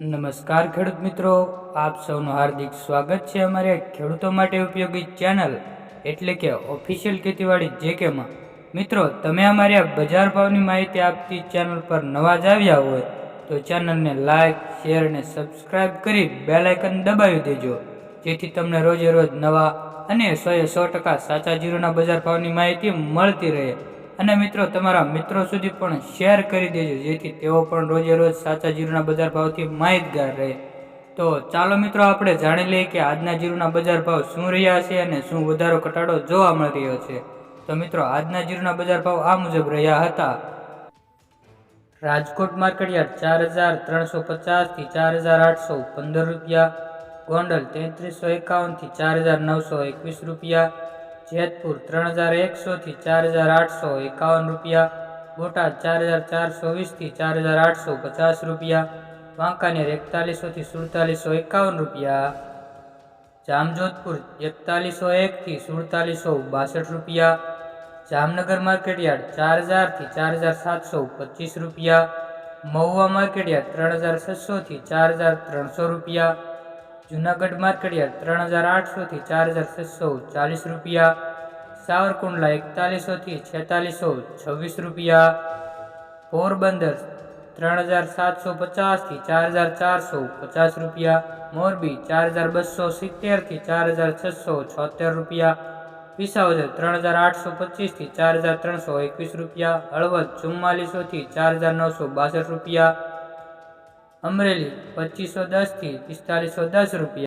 નમસ્કાર ખેડૂત મિત્રો, આપ સૌનું હાર્દિક સ્વાગત છે અમારે ખેડૂતો માટે ઉપયોગી ચેનલ એટલે કે ઓફિશિયલ ખેતીવાડી જે કેમાં મિત્રો, તમે અમારી બજાર ભાવની માહિતી આપતી ચેનલ પર નવા જ આવ્યા હોય, તો ચેનલને લાઇક શેર અને સબસ્ક્રાઇબ કરી બેલાઇકન દબાવી દેજો, જેથી તમને રોજે રોજ નવા અને સો એ સો ટકા સાચા જીરોના બજાર ભાવની માહિતી મળતી રહે. અને મિત્રો, તમારા મિત્રો સુધી પણ શેર કરી દેજો, જેથી તેઓ પણ રોજે રોજ સાચા જીરુના બજાર ભાવથી માહિતગાર રહે. તો ચાલો મિત્રો, આપણે જાણી લઈએ કે આજના જીરુના બજાર ભાવ શું રહ્યા છે અને શું વધારો ઘટાડો જોવા મળી રહ્યો છે. તો મિત્રો, આજના જીરુના બજાર ભાવ આ મુજબ રહ્યા હતા. રાજકોટ માર્કેટયાર્ડ ચાર હજાર ત્રણસો પચાસથી ચાર હજાર આઠસો પંદર રૂપિયા. ગોંડલ તેત્રીસો એકાવનથી ચાર હજાર નવસો એકવીસ રૂપિયા. જેતપુર ત્રણ હજાર એકસોથી ચાર હજાર આઠસો એકાવન રૂપિયા, બોટાદ ચાર હજાર ચારસો વીસથી ચાર હજાર આઠસો પચાસ રૂપિયા, વાંકાનેર એકતાલીસોથી સુડતાલીસો એકાવન રૂપિયા. જામજોધપુર એકતાલીસો એકથી સુડતાલીસો બાસઠ રૂપિયા. જામનગર માર્કેટયાર્ડ ચાર હજારથી ચાર હજાર સાતસો પચીસ રૂપિયા. મહુવા માર્કેટયાર્ડ ત્રણ હજાર છસોથી ચાર હજાર ત્રણસો રૂપિયા. જુનાગઢ માર્કેટયાર્ડ ત્રણ હજાર આઠસોથી ચાર હજાર છસો ચાલીસ રૂપિયા. સાવરકુંડલા એકતાલીસોથી છેતાલીસો છવ્વીસ રૂપિયા. પોરબંદર ત્રણ હજાર સાતસો પચાસથી ચાર હજાર ચારસો પચાસ રૂપિયા. મોરબી ચાર હજાર બસો સિત્તેરથી ચાર હજાર છસો છોતેર રૂપિયા. વિસાવદર ત્રણ હજાર આઠસો પચીસથી ચાર હજાર ત્રણસો એકવીસ રૂપિયા. હળવદ ચુમ્માલીસોથી ચાર હજાર નવસો બાસઠ રૂપિયા. અમરેલી પચીસો દસથી પિસ્તાલીસો દસ રૂપિયા.